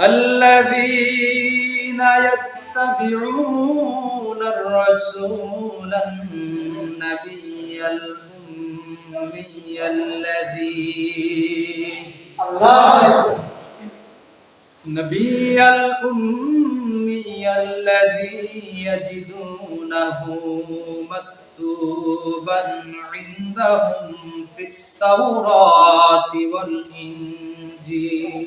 الذين يتبعون الرسول النبي الأمي الذي الله. نبي الأمي الذي يجدونه مكتوبا عندهم في التوراة والإنجيل.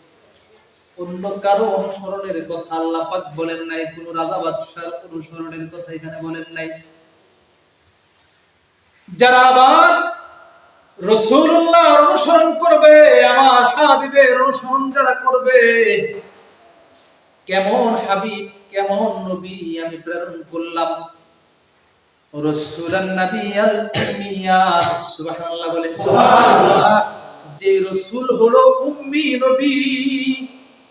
অন্য কারও অনুসরণের কথা আল্লাহ পাক বলেন নাই কোন রাজা বাদশার অনুসরণের কথা এখানে বলেন নাই। যারা আবার রসুল্লাহ অনুসরণ করবে আমার হাবিবের অনুসরণ যারা করবে কেমন হাবিব কেমন নবী আমি প্রেরণ করলাম। রসুলান নাবিয়াল উম্মিয়া সুবহানাল্লাহ বলে সুবহানাল্লাহ। যে রসুল হলো উম্মি নবী।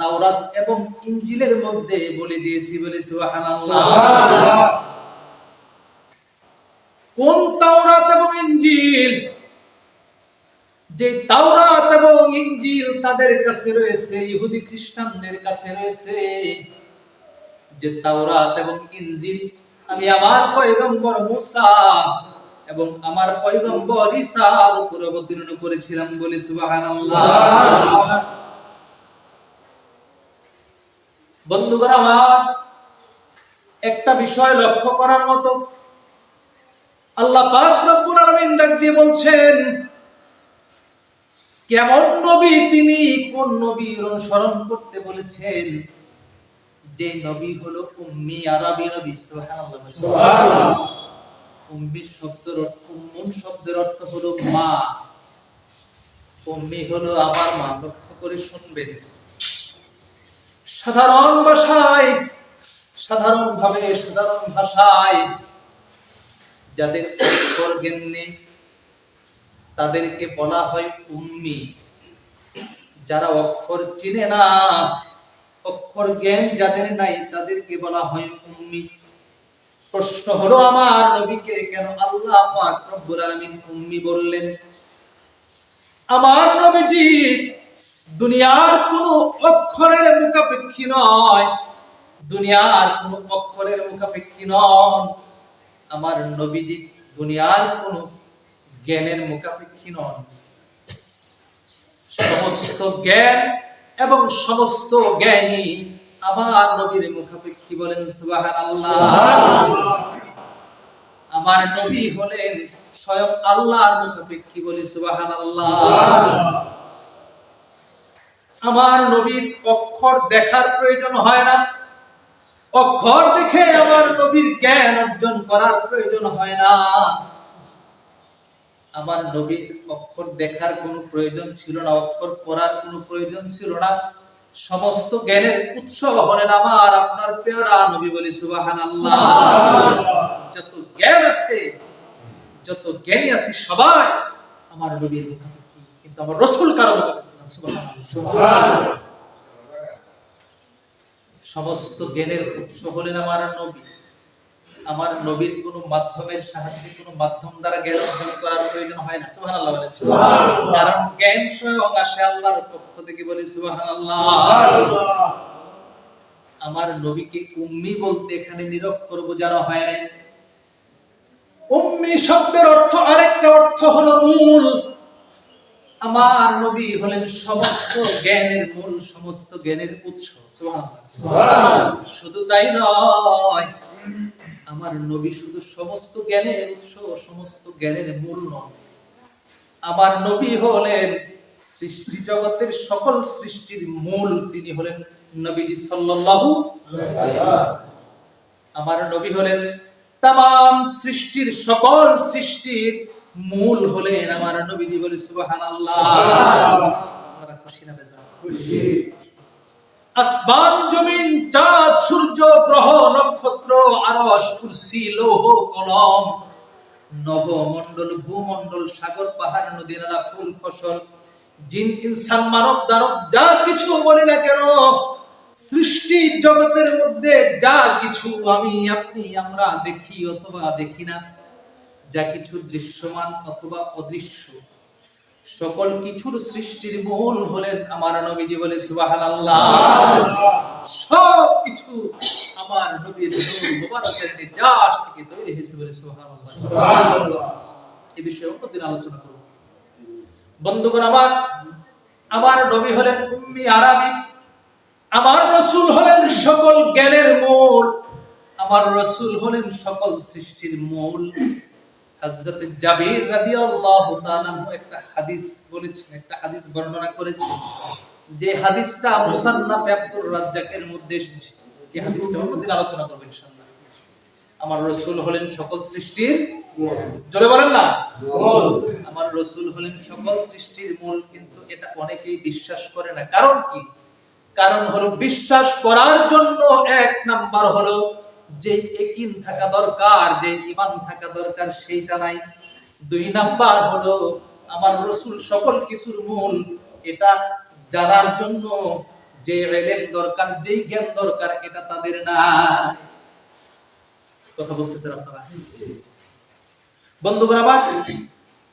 তাওরাত এবং ইনজিলের মধ্যে বলে দিয়েছি বলে সুবহানাল্লাহ। কোন তাওরাত এবং ইনজিল? যে তাওরাত এবং ইনজিল তাদের কাছে রয়েছে ইহুদি খ্রিস্টানদের কাছে রয়েছে। যে তাওরাত এবং ইনজিল আমি আমার পয়গম্বর মুসা এবং আমার পয়গম্বর ঈসার উপর অবতীর্ণ করেছিলাম বলে সুবহানাল্লাহ। বন্ধুগণ আমার একটা বিষয় লক্ষ্য করার মতো। আল্লাহ পাক রব্বুল আলামিন ডাক দিয়ে বলছেন কেমন নবী তিনি কোন নবীর অনুসরণ করতে বলেছেন? যে নবী হলো উম্মি আরবি নবী সুবহানাল্লাহ। সুবহানাল্লাহ। উম্মি শব্দের অর্থ উম্মুন শব্দের অর্থ হলো মা। উম্মি হলো আমার মা লক্ষ্য করে শুনবেন। সাধারণ ভাষায়, সাধারণ ভাবে সাধারণ ভাষায়। যাদের অক্ষর জ্ঞান নেই, তাদেরকে বলা হয় উম্মি যারা অক্ষর চিনে না, অক্ষর জ্ঞান যাদের নাই, তাদেরকে বলা হয় উম্মি প্রশ্ন হলো আমার নবীকে, কেন আল্লাহ পাক রব্বুল উম্মি বললেন? আমার নবীজি দুনিয়ার কোন অক্ষরের মুখাপেক্ষী নয়। দুনিয়ার কোন অক্ষরের মুখাপেক্ষী নন। আমার নবীজি দুনিয়ার কোন জ্ঞানের মুখাপেক্ষী নন। সমস্ত জ্ঞান এবং সমস্ত জ্ঞানী আমার নবীর মুখাপেক্ষী বলেন আমার নবী হলেন স্বয়ং আল্লাহর মুখাপেক্ষী বলি সুবহানাল্লাহ। আমার নবীর অক্ষর দেখার প্রয়োজন হয় না। অক্ষর দেখে আমার নবীর জ্ঞান অর্জন করার প্রয়োজন হয় না। আমার নবীর অক্ষর দেখার কোনো প্রয়োজন ছিল না, অক্ষর পড়ার কোনো প্রয়োজন ছিল না। সমস্ত জ্ঞানের উৎস হলেন আমার, আপনার পেয়ারা নবী বলি, সুবহানাল্লাহ। যত জ্ঞান আছে, যত জ্ঞানী আছে সবাই আমার নবীর কিন্তু আমার রসুল কারও সমস্ত জ্ঞানের উৎস হলেন আমার নবী। আমার নবীর কোন মাধ্যমের সাহায্যে কোন মাধ্যম দ্বারা জ্ঞান অর্জন করার প্রয়োজন হয় না সুবহানাল্লাহ বলেন। সুবহানাল্লাহ। কারণ জ্ঞান স্বয়ং আসে আল্লাহর পক্ষ থেকে বলি সুবহানাল্লাহ। সুবহানাল্লাহ। আমার নবীকে উম্মি বলতে এখানে নিরক্ষর বোঝানো হয় নাই। উম্মি শব্দের অর্থ আরেকটা অর্থ হলো মূল আমার নবী হলেন সমস্ত জ্ঞানের মূল সমস্ত জ্ঞানের উৎস। শুধু তাই নয় আমার নবী শুধু সমস্ত জ্ঞানের উৎস সমস্ত জ্ঞানের মূল নয়। আমার নবী হলেন সৃষ্টি জগতের সকল সৃষ্টির মূল তিনি হলেন নবীজি সাল্লাল্লাহু আমার নবী হলেন তাম সৃষ্টির সকল সৃষ্টির মূল হলেন আমার নবীজি বলে সুবহানাল্লাহ। আপনারা খুশি না বেজার? আসমান জমিন চাঁদ সূর্য গ্রহ নক্ষত্র আরশ কুরসি লৌহ কলম নবমণ্ডল ভূমণ্ডল সাগর পাহাড় নদী নালা ফুল ফসল জিন ইনসান মানব দানব যা কিছু বলি না কেন সৃষ্টি জগতের মধ্যে যা কিছু আমি আপনি আমরা দেখি অথবা দেখি না। যা কিছু দৃশ্যমান অথবা অদৃশ্য। সকল কিছুর সৃষ্টির মূল হলেন আমার নবীজি বলে সুবহানাল্লাহ। সব কিছু আমার নবীর নূর মুবারকের নির্যাস থেকে তৈরি হয়েছে বলে সুবহানাল্লাহ। এই বিষয়ে অন্যদিন আলোচনা করব। বন্ধুগণ আমার আমার নবী হলেন উম্মি আরাবি। আমার রসুল হলেন সকল জ্ঞানের মূল। আমার রসুল হলেন সকল সৃষ্টির মূল। হযরত জাবির রাদিয়াল্লাহু তাআলা একটা হাদিস বলেছেন একটা হাদিস বর্ণনা করেছেন যে হাদিসটা মুসান্নাফ আব্দুর রাজ্জাকের মধ্যে এসেছে। এই হাদিসটা অন্যদিন আলোচনা করব ইনশাআল্লাহ। আমার রসুল হলেন সকল সৃষ্টির বলেন না? আমার রসুল হলেন সকল সৃষ্টির মূল কিন্তু এটা অনেকেই বিশ্বাস করে না। কারণ কি? কারণ হলো বিশ্বাস করার জন্য এক নাম্বার হলো যে একিন থাকা দরকার যে ইমান থাকা দরকার সেইটা নাই। দুই নাম্বার হলো আমার রসুল সকল কিছুর মূল। এটা জানার জন্য যে এলেম দরকার যেই জ্ঞান দরকার এটা তাদের নাই। কথা বুঝতেছেন আপনারা? বন্ধুগণ আমার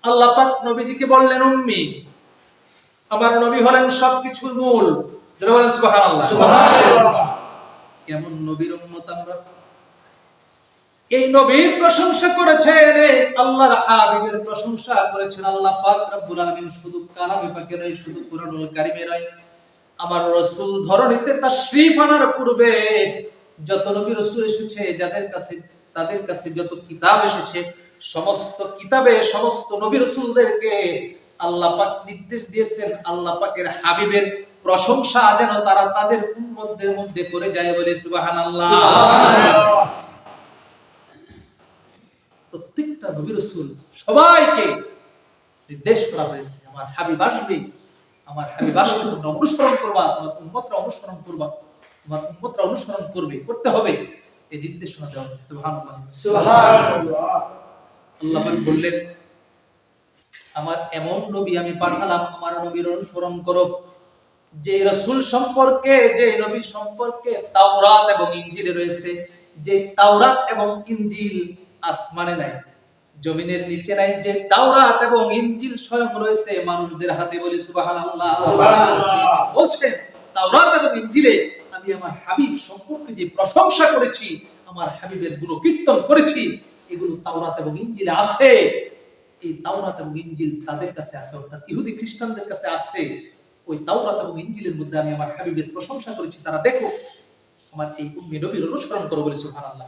আল্লাহ পাক নবীজিকে বললেন উম্মি আমার নবী হলেন সবকিছুর মূল। যারা বলেন সুবহানাল্লাহ। কেমন নবীর উম্মত আমরা? এই নবীর প্রশংসা করেছেন আল্লাহর হাবিবের প্রশংসা করেছেন। আল্লাহ পাক রব্বুল আলামিন শুধু কালামে পাকে নয়, শুধু কুরআনুল কারীমে নয়, আমার রাসূল ধরণীতে তাশরীফ আনার পূর্বে যত নবী রাসূল এসেছে, যাদের কাছে, তাদের কাছে যত কিতাব এসেছে, সমস্ত কিতাবে সমস্ত নবী রাসূলদেরকে আল্লাহ পাক নির্দেশ দিয়েছেন, আল্লাহ পাকের হাবিবের প্রশংসা যেন তারা তাদের উম্মতদের মধ্যে করে যায় বলে সুবহানাল্লাহ। প্রত্যেকটা নবী রাসূল সবাইকে নির্দেশ করা হয়েছে আমার হাবিব আসবে আমার হাবিব আসবে তোমরা অনুসরণ করবা তোমার উম্মতরা অনুসরণ করবা তোমার উম্মতরা অনুসরণ করবে করতে হবে। এই নির্দেশনা দেওয়া হয়েছে সুবহানাল্লাহ। আল্লাহ পাক বললেন আমার এমন নবী আমি পাঠালাম আমার নবীর অনুসরণ করো। যে রাসূল সম্পর্কে যে নবী সম্পর্কে তাওরাত এবং ইঞ্জিল রয়েছে যে তাওরাত এবং ইনজিল আসমানে নাই জমিনের নিচে নাই যে তাওরাত এবং ইনজিল স্বয়ং রয়েছে মানুষদের হাতে বলি সুবহানাল্লাহ। সুবহানাল্লাহ। বলছেন তাওরাত এবং ইনজিলে আমি আমার হাবিব সম্পর্কে যে প্রশংসা করেছি আমার হাবিবেরগুলো কীর্তন করেছি এগুলো তাওরাত এবং ইনজিলে আছে। এই তাওরাত এবং ইনজিল তাদের কাছে আছে অর্থাৎ ইহুদি খ্রিস্টানদের কাছে আছে। ওই তাওরাত এবং ইনজিলের মধ্যে আমি আমার হাবিবের প্রশংসা করেছি তারা দেখো আমার এই উম্মি নবীর অনুসরণ করো বলে সুবহানাল্লাহ।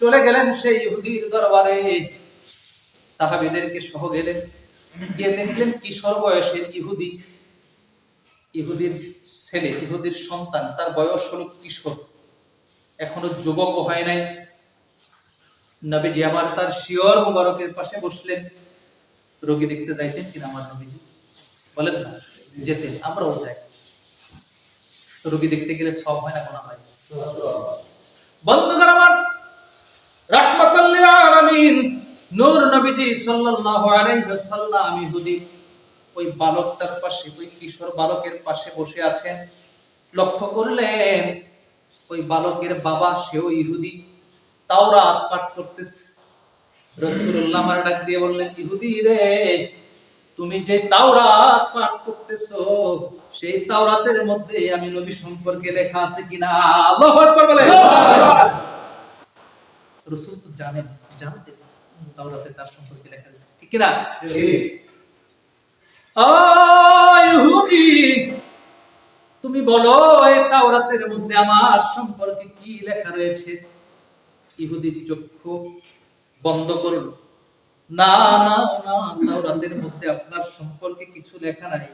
চলে গেলেন সেই ইহুদির দরবারে। সাহাবীদেরকে সহ গেলেন। গিয়ে দেখলেন কিশোর বয়সের ইহুদি। ইহুদির ছেলে, ইহুদির সন্তান, তার বয়স হলো কিশোর। এখনও যুবক হয় নাই। নবীজি আমার তার শিয়র মুবারকের পাশে বসলেন। রোগী দেখতে যাইতেন কিনা আমার নবীজি। বলেন, না, যেতেন, আমরাও যাই। রোগী দেখতে গেলে সব হয় না, গোনা হয়। বন্ধুগণ আমার রাহমাতাল লিল আলামিন। নূর নবীজি সাল্লাল্লাহু আলাইহি ইহুদি। ওই বালকটার পাশে, ওই কিশোর বালকের পাশে বসে আছেন। লক্ষ্য করলেন, ওই বালকের বাবা, সেও ইহুদি। পাঠ করতেছে। রসুল্লাহ আমার ডাক দিয়ে বললেন, ইহুদি রে, তুমি যে তাওরাত পাঠ করতেছো, সেই তাওরাতের মধ্যে আমি নবী সম্পর্কে লেখা আছে কিনা? আল্লাহু আকবার বলে রসুল তো জানেন জানতেন তাওরাতে তার সম্পর্কে লেখা আছে। ঠিক ও ইহুদি তুমি বলো এই তাওরাতের মধ্যে আমার সম্পর্কে কি লেখা রয়েছে? ইহুদির চক্ষু বন্ধ করল না না না তাওরাতের মধ্যে আপনার সম্পর্কে কিছু লেখা নাই।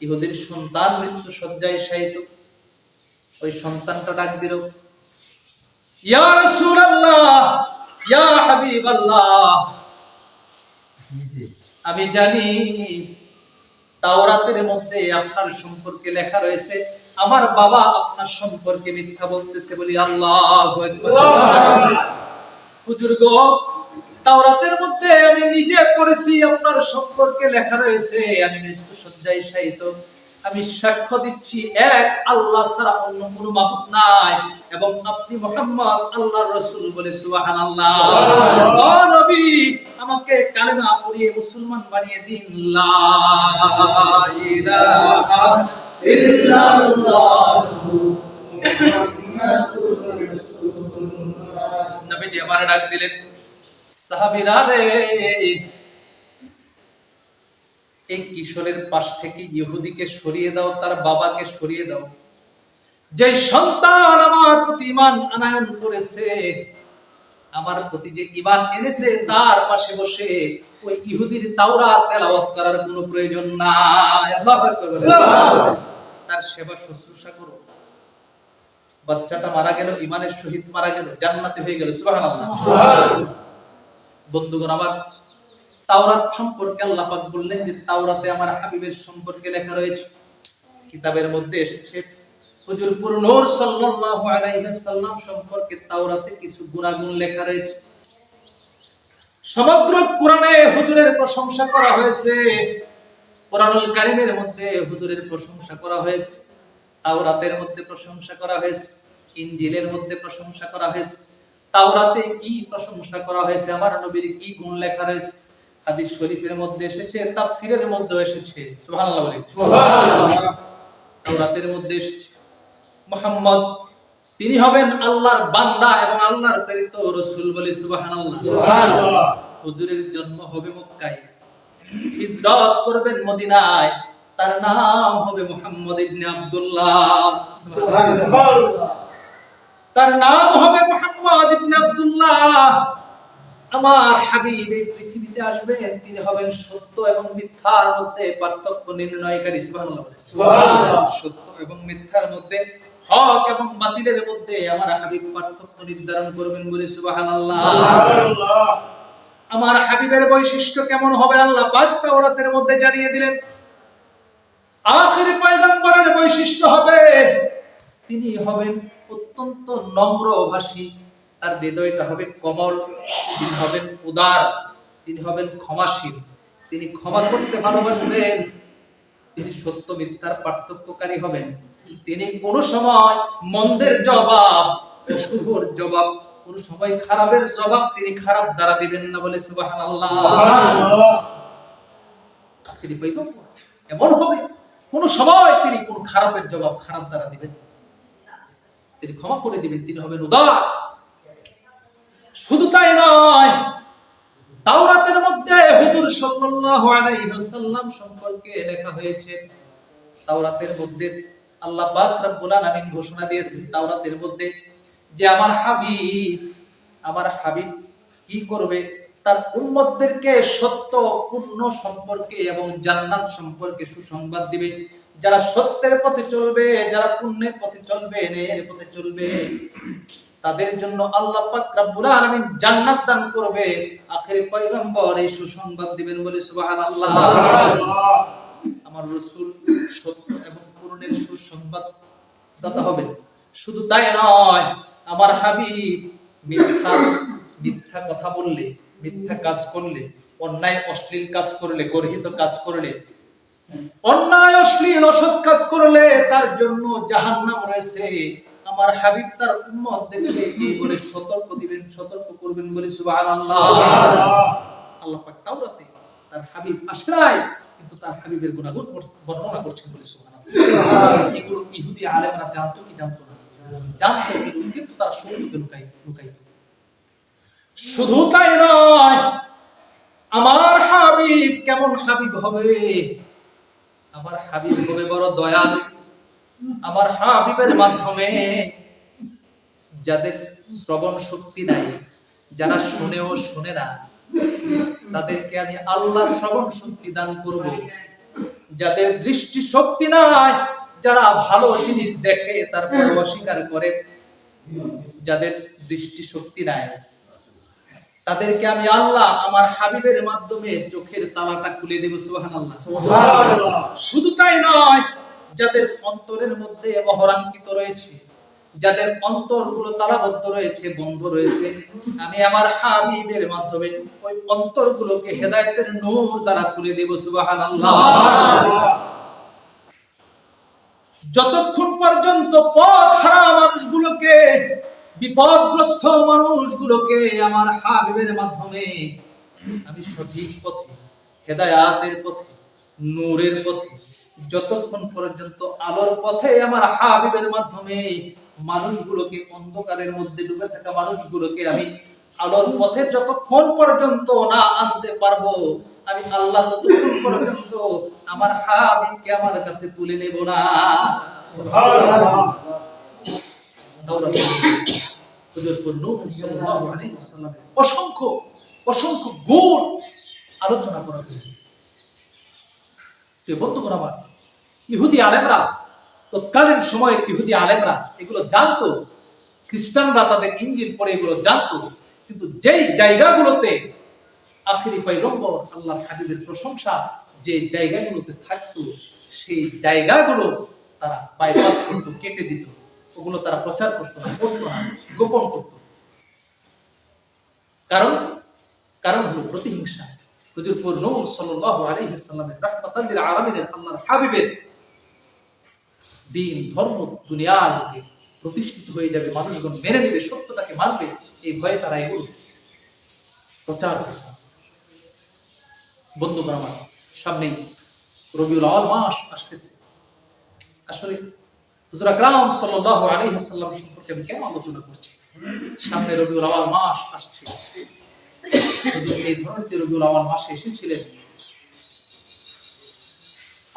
ইহুদির সন্তান মৃত্যু শয্যায় শায়িত। ওই সন্তানটা ডাক দিল। আমি জানি, তাওরাতের মধ্যে আপনার সম্পর্কে লেখা রয়েছে, আমার বাবা আপনার সম্পর্কে মিথ্যা বলতেছে বলি আল্লাহ তাওরাতের মধ্যে আমি নিজে পড়েছি, আপনার সম্পর্কে লেখা রয়েছে, আমি মৃত্যু সজ্জায় শায়িত। আমি সাক্ষ্য দিচ্ছি এক আল্লাহ ছাড়া অন্য কোনো মাবুদ নাই। এবং আপনি মোহাম্মদ আল্লাহর রাসূল বলে সুবহানাল্লাহ। ও নবী আমাকে কালেমা পড়িয়ে মুসলমান বানিয়ে দিন। লা ইলাহা ইল্লাল্লাহ নবীজি আমার ডাক দিলেন সাহাবীরা রে এই কিশোরের পাশ থেকে ইহুদিকে সরিয়ে দাও তার বাবাকে সরিয়ে দাও। যে সন্তান আমার প্রতি ইমান আনায়ন করেছে আমার প্রতি যে ইমান এনেছে তার পাশে বসে ওই ইহুদির তাওরাত তেলাওয়াত করার কোনো প্রয়োজন নাই। তার সেবা শুশ্রূষা করো। বাচ্চাটা মারা গেল ইমানের শহীদ মারা গেল জান্নাতে হয়ে গেল সুবহানাল্লাহ। বন্ধুগণ আমার তাওরাত সম্পর্কে আল্লাহ পাক বললেন যে তাওরাতে আমার হাবিবের সম্পর্কে লেখা রয়েছে। কিতাবের মধ্যে এসেছে, হুজুর পুর নূর সাল্লাল্লাহু আলাইহি সাল্লাম সম্পর্কে তাওরাতে কিছু গুণাগুণ লেখা রয়েছে। সমগ্র কোরআনে হুজুরের প্রশংসা করা হয়েছে। কোরআনুল কারীমের মধ্যে হুজুরের প্রশংসা করা হয়েছে। তাওরাতের মধ্যে প্রশংসা করা হয়েছে। ইনজিলের মধ্যে প্রশংসা করা হয়েছে। তাওরাতে কি প্রশংসা করা হয়েছে? আমার নবীর কি গুণ লেখা রয়েছে? হাদিস শরীফের মধ্যে এসেছে তাফসীরের মধ্যে এসেছে। সুবহানাল্লাহ বলে তাওরাতের মধ্যে এসেছে। মুহাম্মদ তিনি হবেন আল্লাহর বান্দা এবং আল্লাহর প্রেরিত রাসূল বলে সুবহানাল্লাহ। সুবহানাল্লাহ। হুজুরের জন্ম হবে মক্কায়। হিজরত করবেন মদিনায়। তার নাম হবে মুহাম্মদ ইবনে আব্দুল্লাহ। সুবহানাল্লাহ। তার নাম হবে মুহাম্মদ ইবনে আব্দুল্লাহ। আমার হাবিব এই পৃথিবীতে আসবেন তিনি হবেন সত্য এবং মিথ্যার মধ্যে পার্থক্য নির্ণয়কারী সত্য এবং মিথ্যার মধ্যে হক এবং বাতিলের মধ্যে আমার হাবিব পার্থক্য নির্ধারণ করবেন বলে সুবহানাল্লাহ। আমার হাবিবের বৈশিষ্ট্য কেমন হবে আল্লাহ পাক তাওরাতের মধ্যে জানিয়ে দিলেন। আখির পয়গম্বরের বৈশিষ্ট্য হবে তিনি হবেন অত্যন্ত নম্রভাষী তার হৃদয়টা হবে কমল, তিনি হবেন উদার, তিনি হবেন ক্ষমাশীল। তিনি ক্ষমা করতে ভালোবাসবেন, তিনি সত্য মিথ্যার পার্থক্যকারী হবেন। তিনি কোন সময় মন্দের জবাব শুভর জবাব, কোন সময় খারাপের জবাব তিনি খারাপ দ্বারা দিবেন না বলে সুবহানাল্লাহ। তিনি পয়গম্বর এমন হবে, কোন সময় তিনি কোন খারাপের জবাব খারাপ দ্বারা দিবেন তিনি ক্ষমা করে দিবেন, তিনি হবেন উদার। শুধু তাই নয়, তাওরাতের মধ্যে হুজুর সাল্লাল্লাহু আলাইহি ওয়াসাল্লাম সম্পর্কে লেখা হয়েছে, তাওরাতের মধ্যে আল্লাহ পাক রব্বুল আলামিন ঘোষণা দিয়েছেন তাওরাতের মধ্যে যে আমার হাবিব আমার হাবিব কি করবে? তার উম্মতদেরকে সত্য পূর্ণ সম্পর্কে এবং জান্নাত সম্পর্কে সুসংবাদ দিবে। যারা সত্যের পথে চলবে, যারা পুণ্যের পথে চলবে, ন্যায়ের পথে চলবে তাদের জন্য আল্লাহ পাক জান্নাত দান করবে। আখেরে পয়গম্বর এই সুসংবাদ দিবেন বলে সুবহানাল্লাহ। আমার রাসূল সত্য এবং পূর্ণের সুসংবাদ দাতা হবেন। শুধু তাই নয়, আমার হাবিব মিথ্যা মিথ্যা কথা বললে, মিথ্যা কাজ করলে, অন্যায় অশ্লীল কাজ করলে, গর্হিত কাজ করলে, অন্যায় অশ্লীল অসৎ কাজ করলে তার জন্য জাহান্নাম রয়েছে। আমার হাবিব তার উম্মতদেরকে এই বলে সতর্ক দিবেন সতর্ক করবেন বলে সুবহানাল্লাহ। আল্লাহ পাক তাওরাতে তার হাবিব নাই কিন্তু তার হাবিবের গুণাগুণ বর্ণনা করছেন বলে সুবহানাল্লাহ। এগুলো ইহুদি আলেমরা জানতো কি জানতো না? জানতো কিন্তু তারা সত্যকে লুকাই লুকাই শুধু তাই নয় আমার হাবিব কেমন হাবিব হবে? আমার হাবিব হবে বড় দয়ালু। আমার হাবিবের মাধ্যমে যাদের শ্রবণ শক্তি নাই যারা শুনেও শুনে না তাদেরকে আমি আল্লাহ শ্রবণ শক্তি দান করব। যাদের দৃষ্টি শক্তি নাই যারা ভালো জিনিস দেখে তারপর অস্বীকার করে। যাদের দৃষ্টি শক্তি নাই তাদেরকে আমি আল্লাহ আমার হাবিবের মাধ্যমে চোখের তালাটা খুলে দেব সুবহানাল্লাহ। শুধু তাই নয় যাদের অন্তরের মধ্যে অহরাঙ্কিত রয়েছে, যাদের অন্তরগুলো তালাবদ্ধ রয়েছে, বন্ধ রয়েছে, আমি আমার হাবিবের মাধ্যমে ওই অন্তরগুলোকে হেদায়েতের নূর দ্বারা খুলে দেব, সুবহানাল্লাহ। যতক্ষণ পর্যন্ত পথ হারা মানুষগুলোকে, বিপদগ্রস্ত মানুষগুলোকে আমার হাবিবের মাধ্যমে, আমি সঠিক পথে, হেদায়াতের পথে, নূরের পথে যতক্ষণ পর্যন্ত আলোর পথে আমার হাবিবের মাধ্যমে মানুষগুলোকে অন্ধকারের মধ্যে ডুবে থাকা মানুষগুলোকে আমি আলোর পথে যতক্ষণ পর্যন্ত না আনতে পারব, আমি আল্লাহ ততক্ষণ পর্যন্ত আমার হাবিবকে আমার কাছে তুলে নেব না। অসংখ্য অসংখ্য গুণ আলোচনা করা হয়েছে। তো বন্ধুগণ আমার ইহুদি আলেমরা, তৎকালীন সময়ে ইহুদি আলেমরা এগুলো জানতো, খ্রিস্টানরা তাদের ইঞ্জিল পড়ে এগুলো জানতো, কিন্তু যেই জায়গাগুলোতে আখিরি পয়গম্বর আল্লাহ হাবিবের প্রশংসা যে জায়গাগুলোতে থাকতো, সেই জায়গাগুলো তারা বাইপাস করতো কেটে দিত। ওগুলো তারা প্রচার করতো না করতো না, গোপন করতো। কারণ কারণ হলো প্রতিহিংসা। হুজুরপুর নূর সাল্লাল্লাহু আলাইহি ওয়াসাল্লামের রাহমাতাল লিল আলামিনের আল্লাহর হাবিবের দিন, ধর্ম দুনিয়ার বুকে প্রতিষ্ঠিত হয়ে যাবে, মানুষগণ মেনে নেবে, সত্যটাকে মানবে, এই ভয়ে তারা এগুলো প্রচার বন্ধুগণ আমার, সামনেই রবিউল আওয়াল মাস আসতেছে। আসলে সম্পর্কে আমি কেন আলোচনা করছি? সামনে রবিউল আওয়াল মাস আসছে। এই ধরনের রবিউল আওয়াল মাসে এসেছিলেন।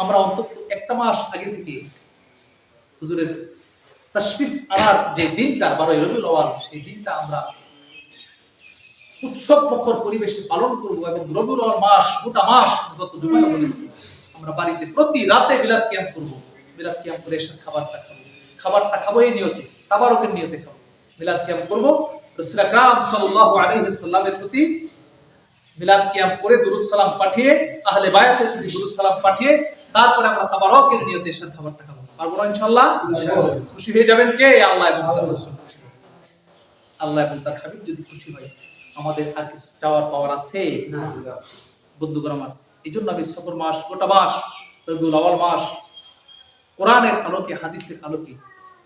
আমরা অন্তত একটা মাস আগে থেকে হুজুরের তাশরিফ আনার যে দিনটা, বারোই রবিউল আওয়াল সেই দিনটা আমরা উৎসব মুখর পরিবেশে পালন করব এবং রবিউল আওয়াল মাস, গোটা মাস গত বলেছি আমরা বাড়িতে প্রতি রাতে বিলাত ক্যাম্প করব। বিলাত ক্যাম্প করে এসে খাবারটা খাব। খাবারটা খাব এই নিয়তে, তাবারকের নিয়তে খাব। ক্যাম্প করব। রাসূল আকরাম সাল্লাল্লাহু আলাইহি সাল্লামের প্রতি মিলাদ করে দুরুদ সালাম পাঠিয়ে, আহলে বায়াতের প্রতি দুরুদ সালাম পাঠিয়ে, তারপরে আমরা তাবারকের নিয়তে এসে খাবারটা খাব। পারব না ইনশাআল্লাহ? খুশি হয়ে যাবেন কে? আল্লাহ এবং তার রাসূল খুশি আল্লাহ এবং তার হাবিব যদি খুশি হয় আমাদের আর কিছু চাওয়ার পাওয়ার আছে? বন্ধুগণ আমার এই জন্য আমি সফর মাস গোটা মাস রবিউল আওয়াল মাস কোরআনের আলোকে হাদিসের আলোকে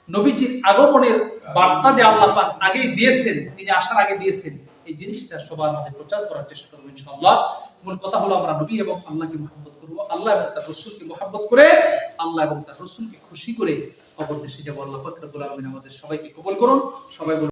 নবীজির আগমনের বার্তা যে আল্লাহ পাক আগেই দিয়েছেন তিনি আসার আগে দিয়েছেন এই জিনিসটা সবার মাঝে প্রচার করার চেষ্টা করব ইনশাআল্লাহ। মূল কথা হলো আমরা নবী এবং আল্লাহকে মহব্বত করব, আল্লাহ এবং তার রসুলকে মহাব্বত করে, আল্লাহ এবং তার রসুলকে খুশি করে অপর দেশে যাব। আল্লাহ পাক আলমিন আমাদের সবাইকে কবল করুন, সবাই